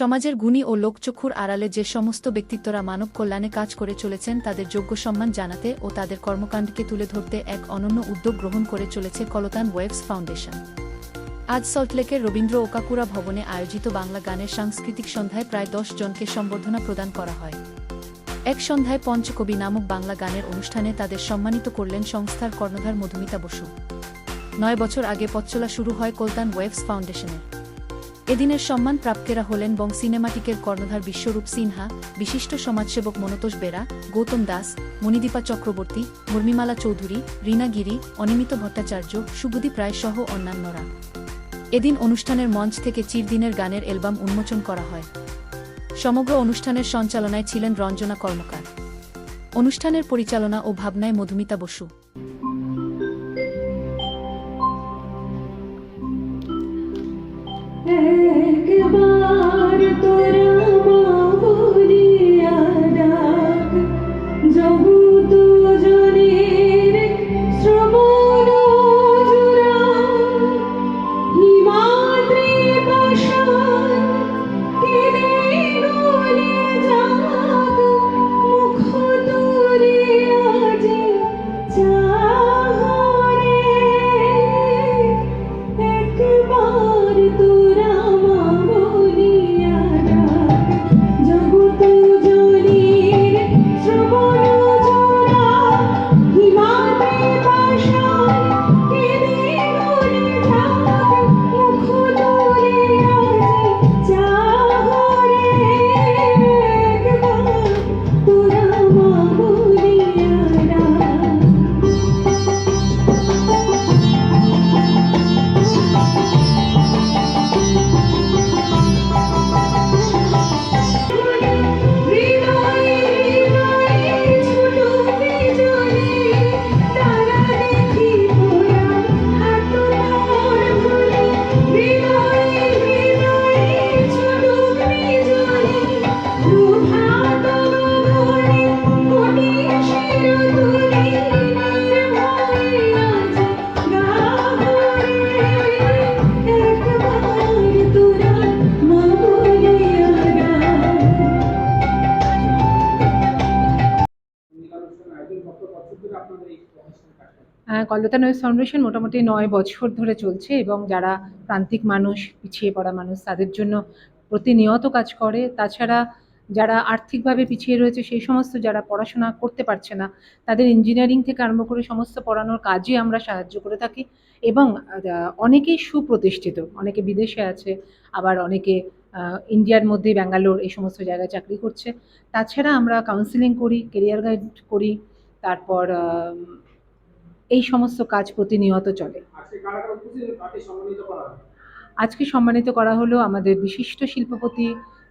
সমাজের গুণী ও লোকচক্ষুর আড়ালে যে সমস্ত ব্যক্তিত্বরা মানব কল্যাণে কাজ করে চলেছেন তাদের যোগ্য সম্মান জানাতে ও তাদের কর্মকাণ্ডকে তুলে ধরতে এক অনন্য উদ্যোগ গ্রহণ করে চলেছে কলতান ওয়েবস ফাউন্ডেশন। আজ সল্টলেকের রবীন্দ্র ওকাকুরা ভবনে আয়োজিত বাংলা গানের সাংস্কৃতিক সন্ধ্যায় প্রায় দশ জনকে সম্বর্ধনা প্রদান করা হয়। এক সন্ধ্যায় পঞ্চকবি নামক বাংলা গানের অনুষ্ঠানে তাদের সম্মানিত করলেন সংস্থার কর্ণধার মধুমিতা বসু। নয় বছর আগে পথচলা শুরু হয় কলতান ওয়েবস ফাউন্ডেশনের। এদিনের সম্মান প্রাপকেরা হলেন বং সিনেমাটিকের কর্ণধার বিশ্বরূপ সিনহা, বিশিষ্ট সমাজসেবক মনতোষ বেরা, গৌতম দাস, মণিদীপা চক্রবর্তী, মুর্মিমালা চৌধুরী, রীনা গিরি, অনিমিত ভট্টাচার্য, শুভদীপ রায় সহ অন্যান্যরা। এদিন অনুষ্ঠানের মঞ্চ থেকে চিরদিনের গানের অ্যালবাম উন্মোচন করা হয়। সমগ্র অনুষ্ঠানের সঞ্চালনায় ছিলেন রঞ্জনা কর্মকার। অনুষ্ঠানের পরিচালনা ও ভাবনায় মধুমিতা বসু। একবার তোরা মা বলিয়া ডাক জগত কলকাতা নয়েজ ফাউন্ডেশন মোটামুটি নয় বছর ধরে চলছে এবং যারা প্রান্তিক মানুষ, পিছিয়ে পড়া মানুষ, তাদের জন্য প্রতিনিয়ত কাজ করে। তাছাড়া যারা আর্থিকভাবে পিছিয়ে রয়েছে, সেই সমস্ত যারা পড়াশোনা করতে পারছে না, তাদের ইঞ্জিনিয়ারিং থেকে আরম্ভ করে সমস্ত পড়ানোর কাজে আমরা সাহায্য করে থাকি এবং অনেকেই সুপ্রতিষ্ঠিত। অনেকে বিদেশে আছে, আবার অনেকে ইন্ডিয়ার মধ্যে ব্যাঙ্গালোর এই সমস্ত জায়গায় চাকরি করছে। তাছাড়া আমরা কাউন্সিলিং করি কেরিয়ার গাইড করি, তারপর এই সমস্ত কাজ প্রতিনিয়ত চলে। আজকে সম্মানিত করা হলো আমাদের বিশিষ্ট শিল্পপতি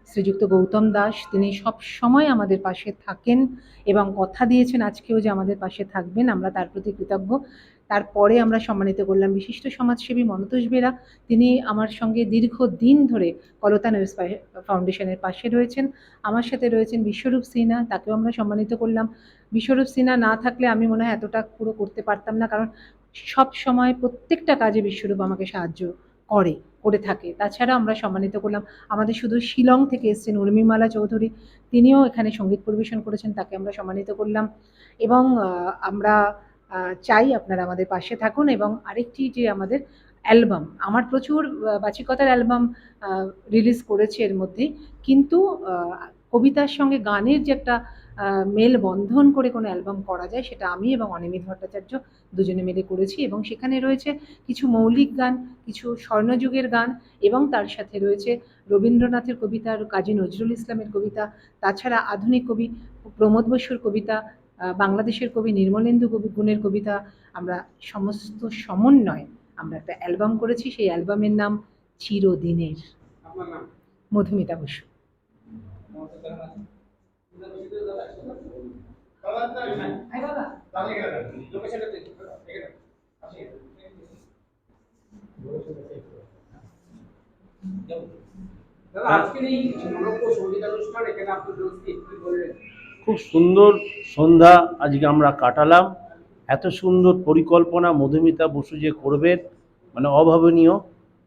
শ্রীযুক্ত গৌতম দাস। তিনি সব সময় আমাদের পাশে থাকেন এবং কথা দিয়েছেন আজকেও যে আমাদের পাশে থাকবেন। আমরা তার প্রতি কৃতজ্ঞ। তারপরে আমরা সম্মানিত করলাম বিশিষ্ট সমাজসেবী মনতোষ বেরা। তিনি আমার সঙ্গে দীর্ঘদিন ধরে কলতা নিউজ ফাউন্ডেশনের পাশে রয়েছেন। আমার সাথে রয়েছেন বিশ্বরূপ সিনহা, তাকেও আমরা সম্মানিত করলাম। বিশ্বরূপ সিনহা না থাকলে আমি মনে হয় এতটা পুরো করতে পারতাম না, কারণ সব সময় প্রত্যেকটা কাজে বিশ্বরূপ আমাকে সাহায্য করে করে থাকে। তাছাড়া আমরা সম্মানিত করলাম আমাদের শুধু শিলং থেকে এসেছেন উর্মিমালা চৌধুরী। তিনিও এখানে সংগীত পরিবেশন করেছেন, তাকে আমরা সম্মানিত করলাম। এবং আমরা চাই আপনারা আমাদের পাশে থাকুন এবং আরেকটি যে আমাদের অ্যালবাম, আমার প্রচুর বাচিকতার অ্যালবাম রিলিজ করেছে এর মধ্যে। কিন্তু কবিতার সঙ্গে গানের যে একটা মেল বন্ধন করে কোনো অ্যালবাম করা যায়, সেটা আমি এবং অনিমিত ভট্টাচার্য দুজনে মিলে করেছি এবং সেখানে রয়েছে কিছু মৌলিক গান, কিছু স্বর্ণযুগের গান এবং তার সাথে রয়েছে রবীন্দ্রনাথের কবিতা, কাজী নজরুল ইসলামের কবিতা, তাছাড়া আধুনিক কবি প্রমোদ বসুর কবিতা বাংলাদেশের কবি নির্মলেন্দু কবি গুণের কবিতা আমরা সমস্ত সমন্বয় আমরা একটা অ্যালবাম করেছি। সেই অ্যালবামের নাম চিরদিনের। মধুমিতা বসু। দাদা আজকের এই সংগীত অনুষ্ঠান এখানে আপনি বললেন খুব সুন্দর সন্ধ্যা আজকে আমরা কাটালাম। এত সুন্দর পরিকল্পনা মধুমিতা বসু যে করবেন মানে অভাবনীয়।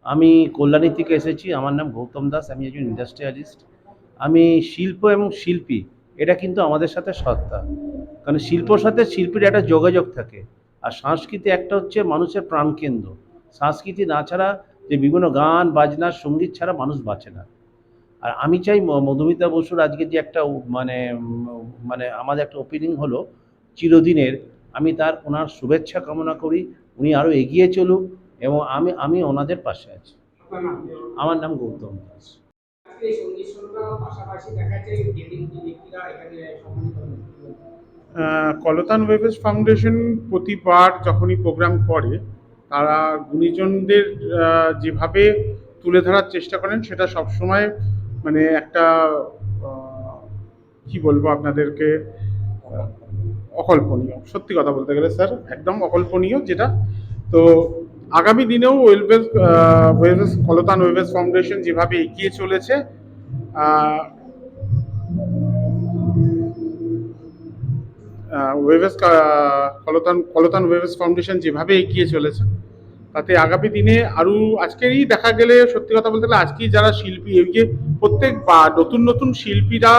আমি কল্যাণী থেকে এসেছি, আমার নাম গৌতম দাস, আমি একজন ইন্ডাস্ট্রিয়ালিস্ট। আমি শিল্প এবং শিল্পী, এটা কিন্তু আমাদের সাথে সত্তা। কারণ শিল্পর সাথে শিল্পীর একটা যোগাযোগ থাকে। আর সংস্কৃতি একটা হচ্ছে মানুষের প্রাণকেন্দ্র। সংস্কৃতি না ছাড়া যে বিভিন্ন গান, বাজনা, সংগীত ছাড়া মানুষ বাঁচে না। আর আমি চাই ম- মধুমিতা বসুর আজকে যে একটা মানে মানে আমাদের একটা ওপেনিং হলো চিরদিনের আমি তার ওনার শুভেচ্ছা কামনা করি উনি আরও এগিয়ে চলুক এবং আমি আমি ওনাদের পাশে আছি। আমার নাম গৌতম দাস। কলতান ওয়েভেস ফাউন্ডেশন প্রতিবার যখনই প্রোগ্রাম করে তারা গুণীজনদের যেভাবে তুলে ধরার চেষ্টা করেন সেটা সবসময় মানে একটা কি বলব আপনাদেরকে অকল্পনীয়। সত্যি কথা বলতে গেলে স্যার, একদম অকল্পনীয় যেটা। তো আগামী দিনেও ওয়েলবেস ওয়েলবেস কলতান ওয়েলবেস ফাউন্ডেশন যেভাবে এগিয়ে চলেছে ওয়েভেস কলতান কলতান ওয়েভেস ফাউন্ডেশন যেভাবে এগিয়ে চলেছে তাতে আগামী দিনে আরও আজকেরই দেখা গেলে, সত্যি কথা বলতে গেলে আজকেই যারা শিল্পী এগিয়ে প্রত্যেক বা নতুন নতুন শিল্পীরা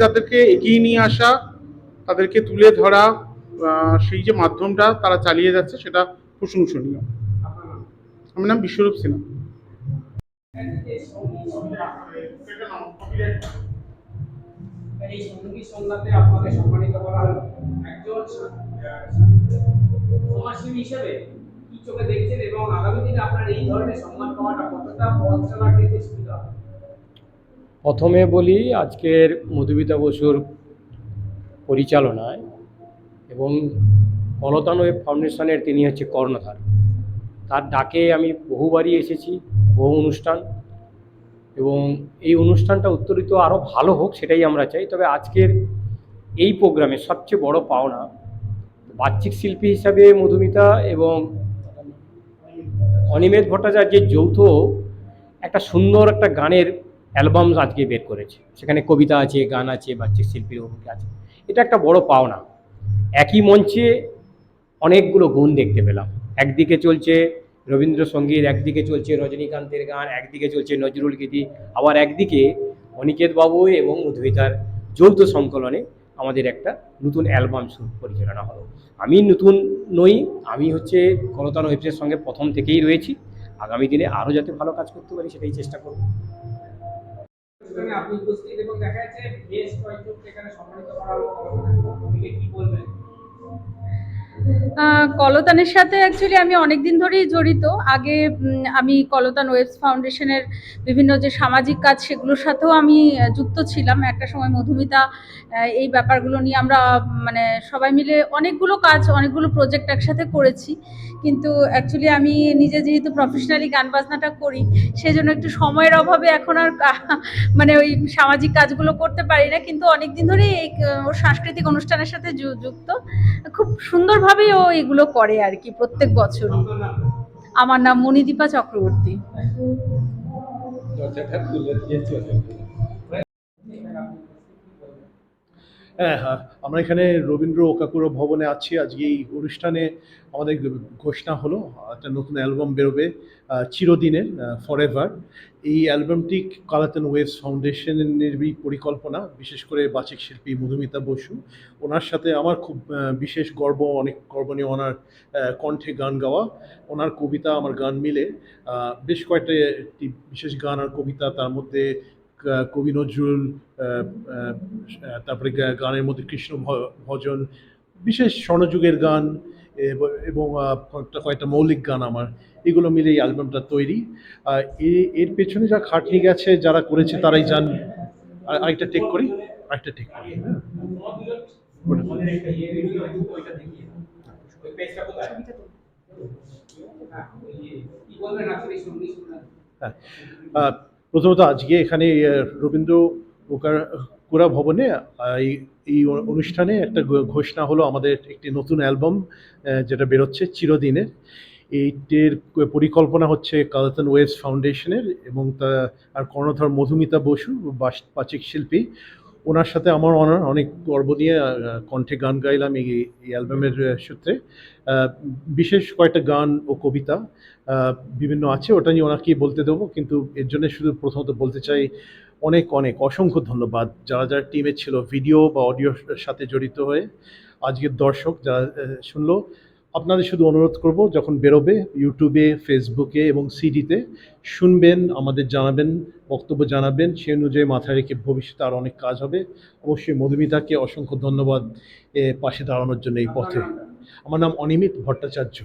তাদেরকে এগিয়ে নিয়ে আসা, তাদেরকে তুলে ধরা সেই যে মাধ্যমটা তারা চালিয়ে যাচ্ছে সেটা প্রশংসনীয়। আমার নাম বিশ্বরূপ সিনহা। এই এই আপনাকে সম্মানিত করা হলো? একজন সমাজসেবী হিসেবে চোখে দেখছেন এবং আগামী দিনে আপনার এই ধরনের সম্মান পাওয়াটা কতটা পথ চলার প্রথমে বলি, আজকের মধুমিতা বসুর পরিচালনায় এবং কলতান ফাউন্ডেশনের তিনি হচ্ছে কর্ণধার। তার ডাকে আমি বহুবারই এসেছি, বহু অনুষ্ঠান এবং এই অনুষ্ঠানটা উত্তরিত আরও ভালো হোক সেটাই আমরা চাই। তবে আজকের এই প্রোগ্রামে সবচেয়ে বড় পাওনা বাহ্যিক শিল্পী হিসাবে মধুমিতা এবং অনিমেষ ভট্টাচার্যের যৌথ একটা সুন্দর একটা গানের অ্যালবাম আজকে বের করেছে। সেখানে কবিতা আছে, গান আছে বাচ্চিক শিল্পীর ভূমিকা আছে। এটা একটা বড় পাওনা। একই মঞ্চে অনেকগুলো গুণ দেখতে পেলাম। একদিকে চলছে রবীন্দ্রসঙ্গীত, একদিকে চলছে রজনীকান্তের গান, একদিকে চলছে নজরুল গীতি। আবার একদিকে অনিকেত বাবু এবং মধুমিতার যৌথ সংকলনে আমাদের একটা নতুন অ্যালবাম পরিচালনা হলো। আমি নতুন নই, আমি হচ্ছে কলতান ওয়েবসাইটের সঙ্গে প্রথম থেকেই রয়েছি। আগামী দিনে আরও যাতে ভালো কাজ করতে পারি সেটাই চেষ্টা করব। আপনি উপস্থিত এবং দেখা যাচ্ছে বেশ এখানে সম্মানিত করা হলো। কি বলবেন? কলতানের সাথে অ্যাকচুয়ালি আমি অনেক দিন ধরেই জড়িত। আগে আমি কলতান ওয়েবস ফাউন্ডেশনের বিভিন্ন যে সামাজিক কাজ সেগুলোর সাথেও আমি যুক্ত ছিলাম। একটা সময় মধুমিতা এই ব্যাপারগুলো নিয়ে আমরা মানে সবাই মিলে অনেকগুলো কাজ, অনেকগুলো প্রজেক্ট একসাথে করেছি। কিন্তু অ্যাকচুয়ালি আমি নিজে যেহেতু প্রফেশনালি গান বাজনাটা করি সেই জন্য একটু সময়ের অভাবে এখন আর মানে ওই সামাজিক কাজগুলো করতে পারি না। কিন্তু অনেক দিন ধরেই এই সাংস্কৃতিক অনুষ্ঠানের সাথে যুক্ত। খুব সুন্দরভাবেই ও এগুলো করে আর কি প্রত্যেক বছর। আমার নাম মণিদীপা চক্রবর্তী। হ্যাঁ হ্যাঁ। আমরা এখানে রবীন্দ্র ওকাকুরো ভবনে আছি। আজকে এই অনুষ্ঠানে আমাদের ঘোষণা হলো, একটা নতুন অ্যালবাম বেরোবে চিরদিনের ফর এভার এই অ্যালবামটি কালাতন ওয়েভস ফাউন্ডেশনের পরিকল্পনা, বিশেষ করে বাচিক শিল্পী মধুমিতা বসু। ওনার সাথে আমার খুব বিশেষ গর্ব, অনেক গর্ব নিয়ে ওনার কণ্ঠে গান গাওয়া। ওনার কবিতা, আমার গান মিলে বেশ কয়েকটা বিশেষ গান আর কবিতা তার মধ্যে কবি নজরুল তারপরে গানের মধ্যে কৃষ্ণ ভজন, বিশেষ স্বর্ণযুগের গান, এবং কয়েকটা কয়েকটা মৌলিক গান আমার। এগুলো মিলে এই অ্যালবামটা তৈরি। এর পেছনে যা খাটনি গেছে, যারা করেছে তারাই জান আরেকটা টেক করি? আরেকটা টেক করি। হ্যাঁ। প্রথমত আজকে এখানে রবীন্দ্র ওকার- কুরা ভবনে এই- এই অনুষ্ঠানে একটা ঘোষণা হলো আমাদের একটি নতুন অ্যালবাম যেটা বেরোচ্ছে চিরদিনের। এইটির পরিকল্পনা হচ্ছে কালাতন ওয়েবস ফাউন্ডেশনের এবং তা, আর কর্ণধর মধুমিতা বসু, বাস- বাচিক শিল্পী। ওনার সাথে আমার অনার অনেক গর্ব নিয়ে কণ্ঠে গান গাইলাম এই অ্যালবামের সূত্রে। বিশেষ কয়েকটা গান ও কবিতা বিভিন্ন আছে, ওটা নিয়ে ওনাকেই বলতে দেবো, কিন্তু এর জন্য শুধু প্রথমত বলতে চাই অনেক অনেক অসংখ্য ধন্যবাদ। যারা যারা টিমে ছিল ভিডিও বা অডিওর সাথে জড়িত হয়ে, আজকের দর্শক যারা শুনলো আপনাদের শুধু অনুরোধ করব, যখন বেরোবে ইউটিউবে ফেসবুকে এবং সিডিতে শুনবেন, আমাদের জানাবেন, বক্তব্য জানাবেন, সে অনুযায়ী মাথায় রেখে ভবিষ্যতে আর অনেক কাজ হবে। অবশ্যই মধুমিতাকে অসংখ্য ধন্যবাদ পাশে দাঁড়ানোর জন্য এই পথে। আমার নাম অনিমিত ভট্টাচার্য।